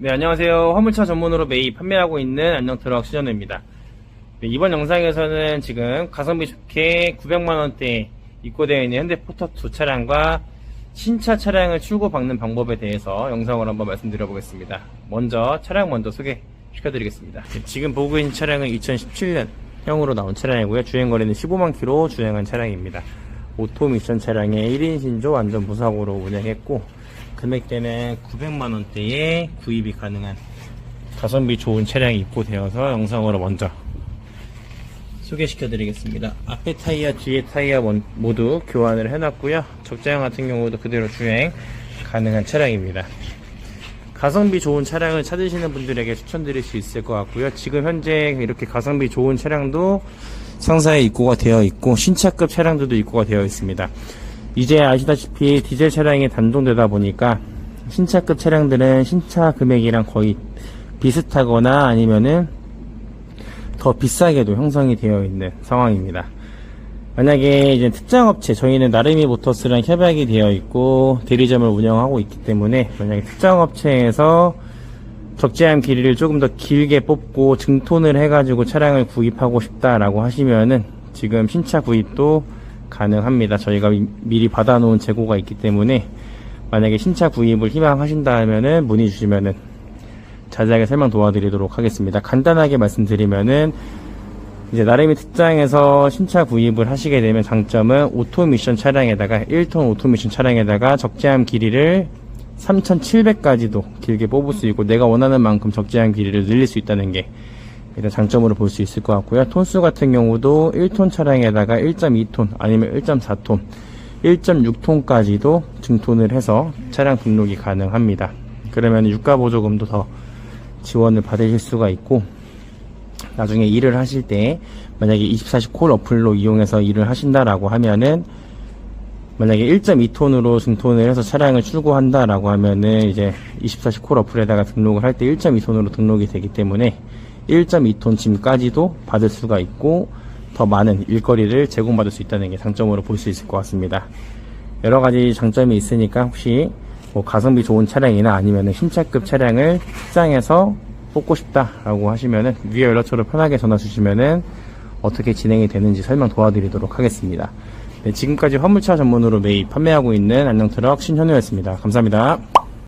네, 안녕하세요. 화물차 전문으로 매입 판매하고 있는 안녕트럭 시전우입니다. 네, 이번 영상에서는 지금 가성비 좋게 900만원대에 입고되어 있는 현대 포터2 차량과 신차 차량을 출고 박는 방법에 대해서 영상으로 한번 말씀드려 보겠습니다. 먼저 차량 먼저 소개시켜 드리겠습니다. 네, 지금 보고 있는 차량은 2017년 형으로 나온 차량이고요. 주행거리는 15만 킬로 주행한 차량입니다. 오토 미션 차량의 1인 신조 완전 무사고로 운행했고 금액대는 900만원대에 구입이 가능한 가성비 좋은 차량이 입고되어서 영상으로 먼저 소개시켜 드리겠습니다. 앞에 타이어 뒤에 타이어 원- 모두 교환을 해놨고요. 적재형 같은 경우도 그대로 주행 가능한 차량입니다 가성비 좋은 차량을 찾으시는 분들에게 추천드릴 수 있을 것 같고요 지금 현재 이렇게 가성비 좋은 차량도 상사에 입고가 되어 있고 신차급 차량들도 입고가 되어 있습니다 이제 아시다시피 디젤 차량이 단종되다 보니까 신차급 차량들은 신차 금액이랑 거의 비슷하거나 아니면은 더 비싸게도 형성이 되어 있는 상황입니다. 만약에 이제 특정 업체, 저희는 나름이 모터스랑 협약이 되어 있고 대리점을 운영하고 있기 때문에 만약에 특정 업체에서 적재함 길이를 조금 더 길게 뽑고 증톤을 해가지고 차량을 구입하고 싶다라고 하시면은 지금 신차 구입도 가능합니다. 저희가 미- 미리 받아놓은 재고가 있기 때문에 만약에 신차 구입을 희망하신다면은 문의 주시면은 자세하게 설명 도와드리도록 하겠습니다. 간단하게 말씀드리면은 이제 나름의 특장에서 신차 구입을 하시게 되면 장점은 오토미션 차량에다가 1톤 오토미션 차량에다가 적재함 길이를 3,700까지도 길게 뽑을 수 있고 내가 원하는 만큼 적재함 길이를 늘릴 수 있다는 게 일단 장점으로 볼 수 있을 것 같고요. 톤수 같은 경우도 1톤 차량에다가 1.2톤 아니면 1.4톤, 1.6톤까지도 증톤을 해서 차량 등록이 가능합니다. 그러면 유가 보조금도 더 지원을 받으실 수가 있고 나중에 일을 하실 때 만약에 24시 콜 어플로 이용해서 일을 하신다라고 하면은 만약에 1.2톤으로 증톤을 해서 차량을 출고한다라고 하면은 이제 24시 콜 어플에다가 등록을 할 때 1.2톤으로 등록이 되기 때문에 1.2톤 짐까지도 받을 수가 있고 더 많은 일거리를 제공받을 수 있다는 게 장점으로 볼 수 있을 것 같습니다. 여러 가지 장점이 있으니까 혹시 뭐 가성비 좋은 차량이나 아니면은 신차급 차량을 시장에서 뽑고 싶다라고 하시면은 위에 연락처로 편하게 전화 주시면은 어떻게 진행이 되는지 설명 도와드리도록 하겠습니다. 네, 지금까지 화물차 전문으로 매입 판매하고 있는 안녕트럭 신현우였습니다. 감사합니다.